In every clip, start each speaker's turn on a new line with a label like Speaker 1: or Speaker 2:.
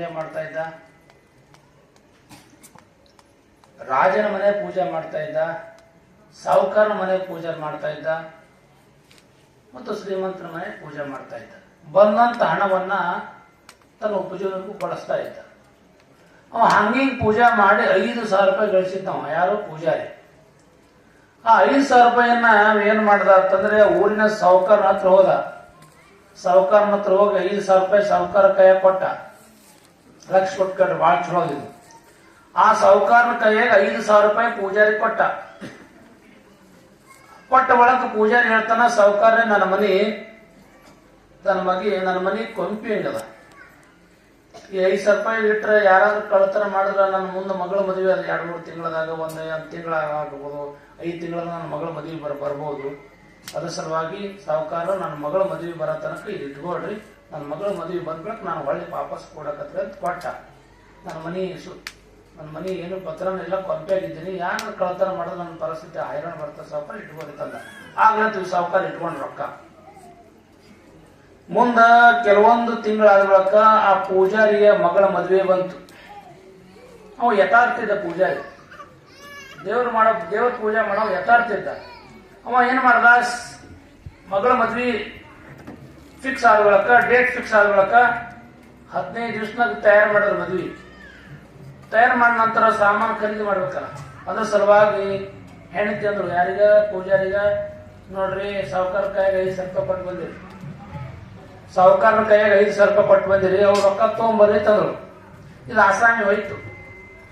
Speaker 1: ಪೂಜೆ ಮಾಡ್ತಾ ಇದ್ದ. ರಾಜನ ಮನೆ ಪೂಜೆ ಮಾಡ್ತಾ ಇದ್ದ. ಸಾಹುಕಾರನ ಮನೆ ಪೂಜೆ ಮಾಡ್ತಾ ಇದ್ದ. ಮತ್ತು ಶ್ರೀಮಂತರ ಮನೆ ಪೂಜೆ ಮಾಡ್ತಾ ಇದ್ದ. ಬಂದಂತ ಹಣವನ್ನ ತನ್ನ ಉಪಜೀವನಕ್ಕೂ ಬಳಸ್ತಾ ಇದ್ದ. ಅವ ಹಂಗಿಂಗ್ ಪೂಜೆ ಮಾಡಿ ಐದು ಸಾವಿರ ರೂಪಾಯಿ ಗಳಿಸಿದ್ದವ ಯಾರು ಪೂಜಾರಿ. ಆ ಐದು ಸಾವಿರ ರೂಪಾಯಿಯನ್ನ ಏನ್ ಮಾಡ್ದ ಅಂತಂದ್ರೆ ಊರಿನ ಸಾಹುಕಾರ ಹತ್ರ ಹೋದ. ಸಾಹುಕಾರನ ಹತ್ರ ಹೋಗಿ ಐದು ಸಾವಿರ ರೂಪಾಯಿ ಸಾಹುಕಾರ ಕೈಯ ಕೊಟ್ಟ. ಲಕ್ಷ ಕೊಟ್ಕೊಂಡ್ರೆ ಭಾಳ ಚಲೋ ಇದು ಆ ಸಾಹುಕಾರನ ಕೈಯಾಗ ಐದು ಸಾವಿರ ರೂಪಾಯಿ ಪೂಜಾರಿ ಕೊಟ್ಟ. ಕೊಟ್ಟ ಒಳಗೆ ಪೂಜಾರಿ ಹೇಳ್ತಾನ ಸಾಹುಕಾರ ನನ್ನ ಮನಿ, ನನ್ನ ಮಗಿ, ನನ್ನ ಮನಿ ಕೊಂಪಿ ಹಿಂಗದ ಈ ಐದು ಸಾವಿರ ರೂಪಾಯಿ ಇಟ್ರೆ ಯಾರಾದ್ರೂ ಕಳ್ತನ ಮಾಡಿದ್ರೆ ನನ್ನ ಮುಂದೆ ಮಗಳ ಮದುವೆ ಅದು ಎರಡು ಮೂರು ತಿಂಗಳದಾಗ ಒಂದು ಒಂದು ತಿಂಗಳ ಆಗ್ಬೋದು, ಐದು ತಿಂಗಳ ನನ್ನ ಮಗಳ ಮದುವೆ ಬರ, ಬರ್ಬೋದು. ಅದ್ರ ಸಲುವಾಗಿ ಸಾಹುಕಾರ ನನ್ನ ಮಗಳ ಮದುವೆ ಬರೋ ತನಕ ಇಟ್ಕೊಳ್ರಿ ನನ್ನ ಮಗಳು ಮದುವೆ ಬಂದ್ಬಿಟ್ಟು ನಾನು ಹೊಳ್ಳಿ ವಾಪಸ್ ಕೊಡಕತ್ರ ಅಂತ ಕೊಟ್ಟ. ನನ್ನ ಮನಿ ಇಸು ನನ್ನ ಮನಿ ಏನು ಪತ್ರನೆಲ್ಲ ಎಲ್ಲ ಕೊಂಪೆಯಾಗಿದ್ದೀನಿ ಯಾರು ಕಳ್ತನ ಮಾಡೋದು ನನ್ನ ಪರಿಸ್ಥಿತಿ. ಹೈರಾಣ ಬರ್ತದೆ, ಸಾವುಕಾರ ಇಟ್ಕೊಡಿ ತಂದ. ಆಗ್ಲಂತೀವಿ ಸಾವುಕಾರ ಇಟ್ಕೊಂಡು ರೊಕ್ಕ. ಮುಂದ ಕೆಲವೊಂದು ತಿಂಗಳಾದ ಬಳಿಕ ಆ ಪೂಜಾರಿಯ ಮಗಳ ಮದುವೆ ಬಂತು. ಅವ ಯಥಾರ್ಥ ಇದ್ದ ಪೂಜಾರಿ. ದೇವ್ರು ಮಾಡೋ, ದೇವ್ರ ಪೂಜೆ ಮಾಡೋ ಯಥಾರ್ಥ ಇದ್ದ ಅವ ಏನು ಮಾಡ್ದ? ಮಗಳ ಮದ್ವಿ ಫಿಕ್ಸ್ ಆದ ಡೇಟ್ ಫಿಕ್ಸ್ ಆದ ಬಳಕ ಹದಿನೈದು ದಿವ್ಸನಾಗ ತಯಾರು ಮಾಡಿದ್ರು ಮದ್ವಿ. ತಯಾರು ಮಾಡಿದ ನಂತರ ಸಾಮಾನು ಖರೀದಿ ಮಾಡ್ಬೇಕಲ್ಲ. ಅದ್ರ ಸಲುವಾಗಿ ಹೆಣ್ತಿ ಅಂದ್ರು ಯಾರಿಗ? ಪೂಜಾರಿಗ? ನೋಡ್ರಿ, ಸಾವುಕಾರ ಕೈಯಾಗ ಐದು ಸಾವಿರ ರೂಪಾಯಿ ಕೊಟ್ಟು ಬಂದಿರಿ. ಸಾವುಕಾರ ಕೈಯಾಗ ಐದು ಸಾವಿರ ರೂಪಾಯಿ ಕೊಟ್ಟು ಬಂದಿರಿ. ಅವ್ರು ರೊಕ್ಕ ತೊಗೊಂಬರ್ರಿ ತಂದ್ರು. ಇದು ಆಸಾಮಿ ಹೋಯ್ತು.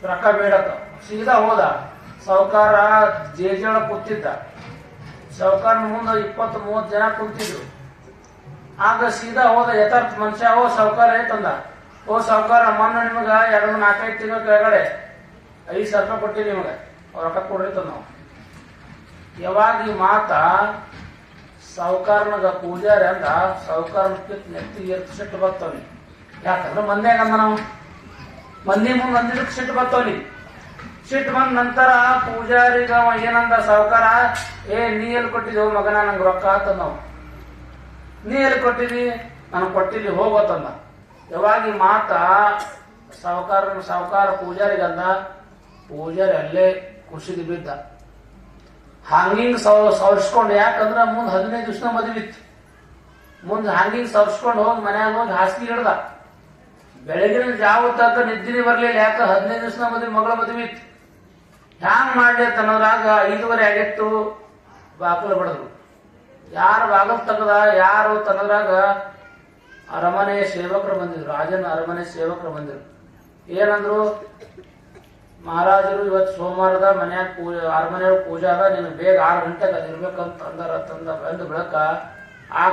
Speaker 1: ರೊಕ್ಕ ಬೇಡಕ್ಕ. ಸೀದಾ ಹೋದ. ಸಾವುಕಾರ ಜೇಜಳ ಕೂತಿದ್ದ. ಸಾವುಕಾರ ಮುಂದೆ ಇಪ್ಪತ್ತು ಮೂವತ್ತು ಜನ ಕುಂತಿದ್ರು. ಆಗ ಸೀದಾ ಹೋದ ಯಥಾರ್ಥ ಮನುಷ್ಯ, ಓ ಸಾಹುಕಾರ ಐತಂದ ಓ ಸಾಹುಕಾರ ಮೊನ್ನೆ ನಿಮಗ ಎರಡು ನಾಲ್ಕೈದು ತಿಂಗಳ ಕೆಳಗಡೆ ಐದು ಸಾವಿರ ರೂಪಾಯಿ ಕೊಟ್ಟಿವಿ ನಿಮಗೆ. ಅವ್ರ ರೊಕ್ಕ ಕೊಡ್ರಿ ತಂದ ನಾವು ಯಾವಾಗ ಈ ಮಾತ ಸಾಹುಕಾರನಾಗ ಪೂಜಾರಿ ಅಂದ ಸಾಹುಕಾರನ ನೆತ್ತಿ ಎತ್ತು ಸಿಟ್ಟು ಬರ್ತವನಿ ಯಾಕಂದ್ರೆ ಮಂದ್ಯಾಗ ಅಂದ ನಾವು. ಮಂದಿ ಮುಂದೆ ಅಂದಿದ್ದಕ್ಕೆ ಸಿಟ್ಟು ಬರ್ತವನಿ ಸಿಟ್ಟು ಬಂದ ನಂತರ ಪೂಜಾರಿಗ ಏನಂದ ಸಾಹುಕಾರ ಏ ನೀ ಎಲ್ಲಿ ಕೊಟ್ಟಿದ್ದೆವು ಮಗನ, ನಂಗೆ ರೊಕ್ಕ ಆತ ನಾವು ನೀ ಎಲ್ಲಿ ಕೊಟ್ಟಿದಿ? ನಾನು ಕೊಟ್ಟಿಲ್ಲಿ ಹೋಗೋತಂದ ಯಾವಾಗ ಈ ಮಾತ ಸಾಹುಕಾರ ಸಾವುಕಾರ ಪೂಜಾರಿಗಂದ, ಪೂಜಾರಿ ಅಲ್ಲೇ ಕುಸಿದು ಬಿದ್ದ. ಹಂಗಿಂಗ್ ಸವ, ಸವರ್ಸ್ಕೊಂಡು, ಯಾಕಂದ್ರೆ ಮುಂದೆ ಹದಿನೈದು ದಿವಸ ಮದುವೆ ಇತ್ತು. ಮುಂದ್ ಹಂಗಿಂಗ್ ಸವರ್ಸ್ಕೊಂಡು ಹೋಗಿ ಮನ್ಯಾಗ ಹೋಗಿ ಹಾಸಿಗೆ ಹಿಡ್ದ. ಬೆಳಗಿನ ಜಾವ ತಕ್ಕ ನಿದ್ದಿನಿ ಬರ್ಲಿಲ್ಲ, ಯಾಕ ಹದಿನೈದು ದಿವಸ ಮದುವೆ, ಮಗಳ ಮದುವೆ ಇತ್ತು. ಹ್ಯಾಂಗ್ ಮಾಡ್ಲಿ ತನ್ನೋರಾಗ? ಐದುವರೆ ಆಗಿತ್ತು. ಬಾಕಲು ಬಡದ್ರು. ಯಾರು ಬಾಗಿಲು ತೆಗದ, ಯಾರು ತನ್ನದ್ರಾಗ ಅರಮನೆ ಸೇವಕರು ಬಂದಿದ್ರು, ರಾಜನ ಅರಮನೆ ಸೇವಕರು ಬಂದಿದ್ರು. ಏನಂದ್ರು, ಮಹಾರಾಜರು ಇವತ್ತು ಸೋಮವಾರದ ಮನ್ಯಾಗ ಪೂಜೆ ಅರಮನೆ ಪೂಜೆ ಅದ ನೀನು ಬೇಗ ಆರು ಗಂಟೆಗೆ ಅದಿರ್ಬೇಕಂತ ಅಂದರ ತಂದ ಬಂದು ಬೆಳಕ ಆಗ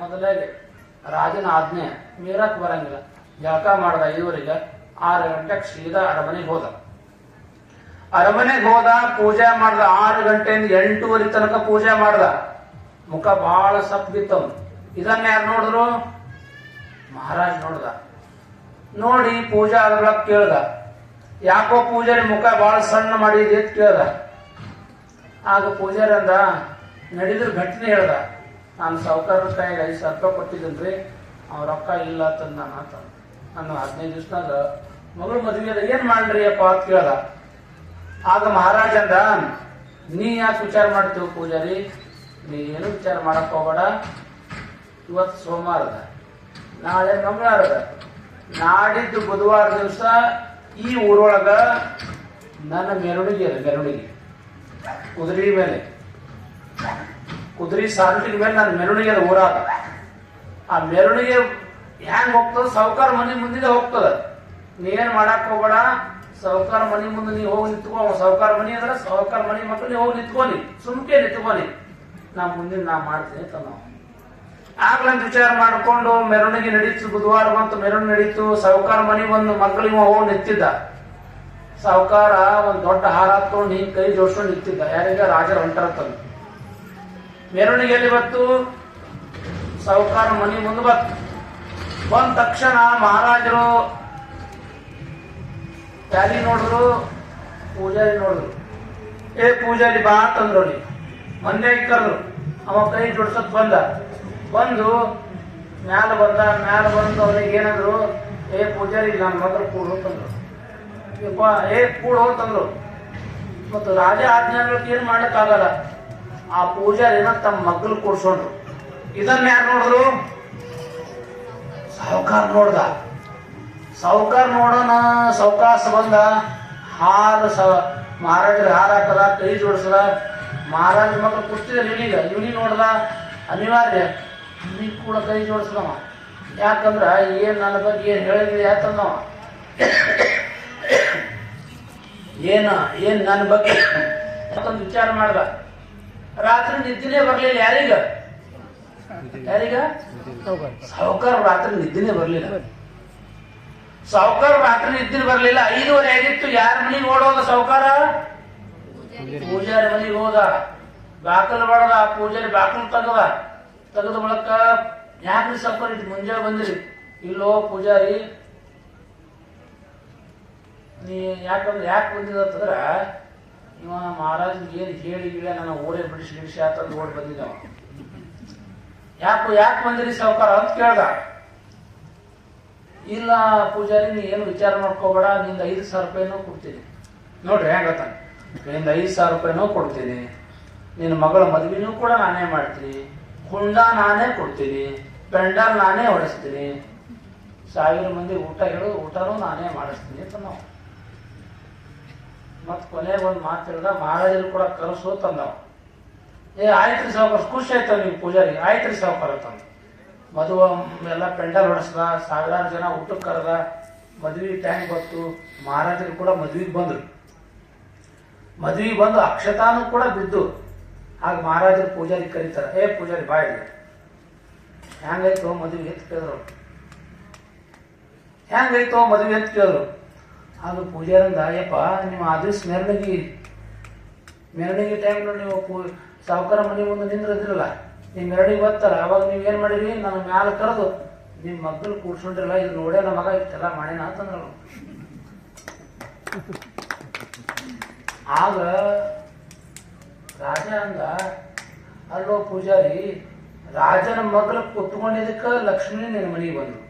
Speaker 1: ಮೊದಲಾಗಿ ರಾಜನ ಆಜ್ಞೆ ಮೀರಕ್ ಬರಂಗಿಲ್ಲ. ಜಳಕ ಮಾಡ್ದ ಐದುವರೆಗೆ ಆರು ಗಂಟೆಗೆ ಸೀದಾ ಅರಮನೆಗೆ ಹೋದ. ಅರಮನೆಗೆ ಹೋದ, ಪೂಜೆ ಮಾಡ್ದ ಆರು ಗಂಟೆಯಿಂದ ಎಂಟೂವರೆ ತನಕ ಪೂಜೆ ಮಾಡ್ದ. ಮುಖ ಬಹಳ ಸಪ್ಪಿತ್ತು ಇದನ್ನ ಯಾರು ನೋಡಿದ್ರು? ಮಹಾರಾಜ್ ನೋಡ್ದ. ನೋಡಿ ಪೂಜಾ ಅದ್ರೊಳಗೆ ಕೇಳ್ದ. ಯಾಕೋ ಪೂಜಾರಿ ಮುಖ ಬಹಳ ಸಣ್ಣ ಮಾಡಿದೆ ಅಂತ ಕೇಳ್ದ. ಆಗ ಪೂಜಾರಿ ಅಂದ, ನಡೆದ್ರ ಘಟನೆ, ಹೇಳ್ದ. ನಾನು ಸಾವುಕಾರ ಕೈಗೆ ಐದು ಸಾವಿರ ರೂಪಾಯಿ ಕೊಟ್ಟಿದ್ದೀನಿ ಅವ್ ರೊಕ್ಕ ಇಲ್ಲ ತಂದ ನಾನು ನಾನು ಹದಿನೈದು ದಿವ್ಸನಾಗ ಮಗಳು ಮದುವೆ ಏನ್ ಮಾಡ್ರಿ ಅಪ್ಪ ಅಂತ ಕೇಳ್ದ. ಆಗ ಮಹಾರಾಜ ಅಂದ, ನೀ ಯಾಕೆ ವಿಚಾರ ಮಾಡ್ತೀವಿ ಪೂಜಾರಿ? ನೀ ಏನು ವಿಚಾರ ಮಾಡಕ್ ಹೋಗೋಣ ಇವತ್ತು ಸೋಮವಾರ ಅದ. ನಾಳೆ ಮಂಗಳವಾರ ಅದ. ನಾಡಿದ್ದು ಬುಧವಾರ ದಿವಸ ಈ ಊರೊಳಗ ನನ್ನ ಮೆರವಣಿಗೆ ಅದ, ಮೆರವಣಿಗೆ. ಕುದುರೆ ಮೇಲೆ. ಕುದುರೆ ಸಾರ್ಟಿನ ಮೇಲೆ ನನ್ನ ಮೆರವಣಿಗೆ ಅದ, ಊರಾಗ. ಆ ಮೆರವಣಿಗೆ ಹೆಂಗ್ ಹೋಗ್ತದ? ಸಾವುಕಾರ ಮನೆ ಮುಂದಿದೆ ಹೋಗ್ತದ. ನೀ ಏನು ಮಾಡಕ್ ಹೋಗೋಣ ಸಾವುಕಾರ ಮನೆ ಮುಂದೆ ನೀ ಹೋಗಿ ನಿಂತ್ಕೋ. ಸಾವುಕಾರ ಮನಿ ಅಂದ್ರೆ ಸಾವುಕಾರ ಮನಿ ಮಕ್ಕಳು ನೀವು ಹೋಗಿ ನಿಂತ್ಕೊನಿ ಸುಮ್ಕೆ ನಿಂತ್ಕೊನಿ ನಾ ಮುಂದಿನ ನಾ ಮಾಡ್ತೀನಿ ಅಂತ ನಾವು. ಆಗ್ಲಂತ ವಿಚಾರ ಮಾಡಿಕೊಂಡು ಮೆರವಣಿಗೆ ನಡೀತು, ಬುಧವಾರ ಬಂತು ಮೆರವಣಿಗೆ ನಡೀತು ಸಾವುಕಾರ ಮನೆ ಒಂದು ಮಕ್ಕಳಿಗೆ ಹೋಗಿ ನಿಂತಿದ್ದ. ಸಾವುಕಾರ ಒಂದು ದೊಡ್ಡ ಹಾರ ತಗೊಂಡು ಹಿಂಗೆ ಕೈ ಜೋಡ್ಸ್ಕೊಂಡು ನಿಂತಿದ್ದ. ಯಾರಿಗೆ? ರಾಜರ ಹೊಂಟರ ತಂದು. ಮೆರವಣಿಗೆಯಲ್ಲಿ ಬತ್ತು ಸಾವುಕಾರ ಮನೆ ಮುಂದೆ ಬತ್ತು ಬಂದ ತಕ್ಷಣ ಮಹಾರಾಜರು ಪ್ಯಾಲಿ ನೋಡಿದ್ರು, ಪೂಜಾರಿ ನೋಡಿದ್ರು. ಏ ಪೂಜಾರಿ ಬಾ ಅಂತಂದ್ರು ಮಂದ್ಯಾಗಿ ಕರೆದ್ರು ಅವ ಕೈ ಜೋಡ್ಸಕ್ ಬಂದ. ಬಂದು ಮ್ಯಾಲ ಬಂದ, ಮ್ಯಾಲ ಬಂದು ಅವನಿಗೆ ಏನಂದ್ರು, ಏ ಪೂಜಾರಿ ನನ್ನ ಮಗರು ಕೂಡ ಹೋಗ್ತಂದ್ರು ಏ ಕೂಡ ಹೋಗ್ತಂದ್ರು ಮತ್ತು ರಾಜ ಆಜ್ಞಾನಗಳು ಏನು ಮಾಡಕ್ಕಾಗಲ್ಲ ಆ ಪೂಜಾರಿನ ತಮ್ಮ ಮಗ್ಲು ಕೂಡ್ಸೋಂಡ್ರು ಇದನ್ನ ಯಾರು ನೋಡಿದ್ರು? ಸಾವುಕಾರ ನೋಡ್ದ. ಸಾವುಕಾರ ನೋಡೋಣ ಸಾವುಕಾಸ ಬಂದ ಹಾರ ಸ, ಮಹಾರಾಜರ ಹಾರ ಹಾಕದ, ಕೈ ಜೋಡಿಸದ. ಮಹಾರಾಜ ಮಕ್ಕಳು ಕುಸ್ತಿದೆ ಇವನಿಗ ಇವನಿ ನೋಡ್ದ ಅನಿವಾರ್ಯ. ನೀ ಕೂಡ ಕೈ ಜೋಡಿಸ್ದವ ಯಾಕಂದ್ರೆ ಏನು ನನ್ನ ಬಗ್ಗೆ ಏನು ಹೇಳಿದ್ರಿ ಯಾಕಂದವ ಏನು ಏನು ನನ್ನ ಬಗ್ಗೆ? ಮತ್ತೊಂದು ವಿಚಾರ ಮಾಡ್ದ? ರಾತ್ರಿ ನಿದ್ದಿನೇ ಬರಲಿಲ್ಲ ಯಾರೀಗ? ಯಾರೀಗ? ಸಾವುಕಾರ ರಾತ್ರಿ ನಿದ್ದಿನೇ ಬರಲಿಲ್ಲ. ಸಾವುಕಾರ ರಾತ್ರಿ ನಿದ್ದೆ ಬರಲಿಲ್ಲ. ಐದುವರೆ ಆಗಿತ್ತು. ಯಾರ ಮನೆಗೆ ಓಡೋದ ಸಾವುಕಾರ? ಹೋದ ಬಾಕಲ್ ಬಡದ ಪೂಜಾರಿ ಬಾಕಲ್ ತಗದ. ತೆಗೆದ ಬಳಕ ಯಾಕ್ರಿ ಸಾವುಕಾರ ಇದು ಮುಂಜಾನೆ ಬಂದಿರಿ? ಇಲ್ಲೋ ಪೂಜಾರಿ, ನೀ ಯಾಕಂದ್ರೆ ಯಾಕೆ ಬಂದಿದಂತಂದ್ರ ಇವ ಮಹಾರಾಜ್ ಏನು ಹೇಳಿ ಗಿಳ ನನ್ನ ಓಡೇ ಬಿಡಿಸಿ ಬಿಡಿಸಿ ಆತಂದು ಓಡಿ ಬಂದಿದ್ದವ ಯಾಕೆ ಯಾಕೆ ಬಂದಿರಿ ಸಾವುಕಾರ ಅಂತ ಕೇಳ್ದ. ಇಲ್ಲ ಪೂಜಾರಿ, ನೀ ಏನು ವಿಚಾರ ಮಾಡ್ಕೋಬೇಡ, ನಿಂದ ಐದು ಸಾವಿರ ರೂಪಾಯಿನೂ ಕೊಡ್ತೀನಿ. ನೋಡ್ರಿ ಹೆಂಗತ್ತ ನಿಂದ ಐದು ಸಾವಿರ ರೂಪಾಯಿನೂ ಕೊಡ್ತೀನಿ. ನಿನ್ನ ಮಗಳ ಮದುವೆನೂ ಕೂಡ ನಾನೇ ಮಾಡ್ತೀನಿ. ಹುಂಡ ನಾನೇ ಕೊಡ್ತೀನಿ. ಪೆಂಡಲ್ ನಾನೇ ಹೊಡೆಸ್ತೀನಿ. ಸಾವಿರ ಮಂದಿ ಊಟ ಹೇಳು ಊಟನೂ ನಾನೇ ಮಾಡಿಸ್ತೀನಿ ಅಂತ ನಾವು. ಮತ್ ಕೊನೆಗೆ ಒಂದು ಮಾತು ಹೇಳ್ದ, ಮಹಾರಾಜರು ಕೂಡ ಕರೆಸು ತಂದವು. ಏ, ಆಯ್ತ್ರಿ ಸಾವುಕಾರ, ಖುಷಿ ಆಯ್ತು ನೀವು ಪೂಜಾರಿ. ಆಯ್ತ್ರಿ ಸಾವುಕಾರ ತಂದ ಮದುವೆ ಎಲ್ಲ ಪೆಂಡಲ್ ಹೊಡೆಸ್ದ, ಸಾವಿರಾರು ಜನ ಊಟಕ್ಕೆ ಕರೆದ, ಮದ್ವಿ ಟ್ಯಾಂಕ್ ಬಂತು ಮಹಾರಾಜರು ಕೂಡ ಮದ್ವಿಗೆ ಬಂದ್ರು. ಮದ್ವಿಗೆ ಬಂದು ಅಕ್ಷತಾನು ಕೂಡ ಬಿದ್ದು. ಹಾಗೆ ಮಹಾರಾಜರು ಪೂಜಾರಿ ಕರೀತಾರೆ. ಏ ಪೂಜಾರಿ ಬಾಯ್ ಹೆಂಗಾಯ್ತು ಮದುವೆ ಎತ್ ಕೇಳಿದ್ರು? ಹೆಂಗಾಯ್ತು ಮದುವೆ ಅಂತ ಕೇಳಿದ್ರು? ಆಗ ಪೂಜಾರಿಂದ, ಅಯ್ಯಪ್ಪ, ನಿಮ್ಮ ಆ ದಿವ್ಸ ಮೆರವಣಿಗೆ ಮೆರವಣಿಗೆ ಟೈಮ್ನಲ್ಲಿ ನೀವು ಪೂ, ಸಾವುಕಾರ ಮನೆ ಮುಂದೆ ನಿಂದ್ರದಿರಲ್ಲ. ನಿಮ್ಮ ಮೆರವಣಿಗೆ ಬರ್ತಾರ? ಅವಾಗ ನೀವು ಏನು ಮಾಡಿರಿ? ನನ್ನ ಮ್ಯಾಲ ಕರೆದು ನಿಮ್ಮ ಮಗ್ಳು ಕೂಡ್ಸೊಂಡ್ರಲ್ಲ ಇದು ನೋಡೇ ನಮ್ಮ ಮಗ ಇಷ್ಟೆಲ್ಲ ಮಾಡ್ಯಾನ ಅಂತಂದ್ರು ಆಗ ರಾಜ ಅಂದ ಅಲ್ಲೋ ಪೂಜಾರಿ, ರಾಜನ ಮಗಳು ಕುತ್ಕೊಂಡಿದ್ದಕ್ಕ ಲಕ್ಷ್ಮೀ ನಿನ್ನ ಮನೆಗೆ ಬಂದ್ರು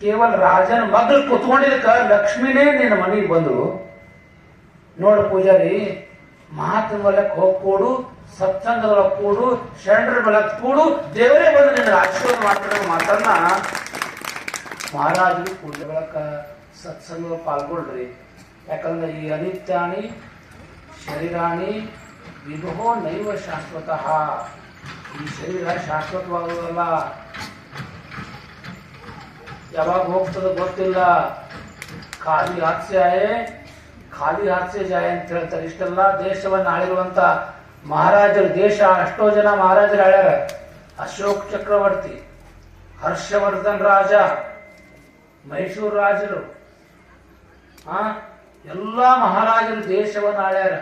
Speaker 1: ಕೇವಲ ರಾಜನ ಮಗಳು ಕುತ್ಕೊಂಡಿದ್ದಕ್ಕ ಲಕ್ಷ್ಮಿನೇ ನಿನ್ನ ಮನೆಗೆ ಬಂದ್ರು ನೋಡು ಪೂಜಾರಿ ಮಹಾತ್ಮ ಬಲಕ್ಕೆ ಹೋಗಿ ಸತ್ಸಂಗ ಸತ್ಸಂಗದೊಳಗೆ ಕೂಡು, ಶರಣರ ಬಲಕ್ಕೆ ಕೂಡು, ದೇವರೇ ಬಂದು ನಿನ್ನ ಆಶೀರ್ವಾದ ಮಾಡ್ತಾರೆ ಮಾತನ್ನ ಮಹಾರಾಜರು ಬಳಕ ಸತ್ಸಂಗ ಪಾಲ್ಗೊಳ್ರಿ. ಯಾಕಂದ್ರೆ ಈ ಅನಿತ್ಯಾಣಿ ಶರೀರಾಣಿ ವಿಭೋ ನೈವ ಶಾಶ್ವತಃ. ಈ ಶರೀರ ಶಾಶ್ವತವಾಗುವುದಲ್ಲ. ಯಾವಾಗ ಹೋಗ್ತದ ಗೊತ್ತಿಲ್ಲ. ಖಾಲಿ ಹಾಸ್ಯಾಯೇ ಖಾಲಿ ಹಾಸ್ಯ ಜಾಯ ಅಂತ ಹೇಳ್ತಾರೆ. ಇಷ್ಟೆಲ್ಲ ದೇಶವನ್ನ ಆಳಿರುವಂತ ಮಹಾರಾಜರು, ದೇಶ, ಅಷ್ಟೋ ಜನ ಮಹಾರಾಜರು ಆಳ್ಯಾರ ಅಶೋಕ್ ಚಕ್ರವರ್ತಿ, ಹರ್ಷವರ್ಧನ್ ರಾಜ, ಮೈಸೂರು ರಾಜರು. ಆ? ಎಲ್ಲಾ ಮಹಾರಾಜರು ದೇಶವನ್ನ ಆಳ್ಯಾರ.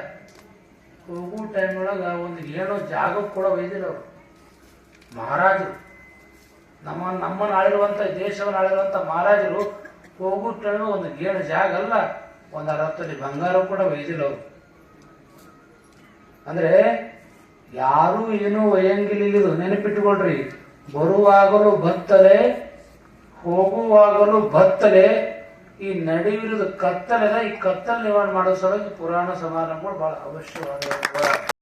Speaker 1: ಹೋಗೋ ಟೈಮ್ ಒಳಗ ಒಂದು ಏನೋ ಜಾಗ ಕೂಡ ಒಯ್ದಿಲ್ಲ ಅವರು. ಮಹಾರಾಜರು, ನಮ್ಮ, ನಮ್ಮನ್ನು ಆಳಿರುವಂಥ ದೇಶವನ್ನು ಆಳಿರುವಂಥ ಮಹಾರಾಜರು ಹೋಗೋ ಟೈಮ್ ಒಂದು ಗೇಣು ಜಾಗ ಅಲ್ಲ, ಒಂದು ಅರವತ್ತಲ್ಲಿ ಬಂಗಾರ ಕೂಡ ಒಯ್ದಿಲ್ಲ ಅವರು. ಅಂದ್ರೆ ಯಾರು ಏನು ಒಯ್ಯಂಗಿಲ್ಲ ನೆನಪಿಟ್ಟುಕೊಳ್ರಿ ಬರುವಾಗಲೂ ಬತ್ತಲೆ, ಹೋಗುವಾಗಲೂ ಭತ್ತಲೆ ಈ ನಡೆಯುವುದು ಕತ್ತಲೆಲ್ಲ ಈ ಕತ್ತಲ್ ನಿವಾರಣೆ ಮಾಡೋ ಸಲುವಾಗಿ ಪುರಾಣ ಸಮಾರಂಭಗಳು ಬಹಳ ಅವಶ್ಯವಾದ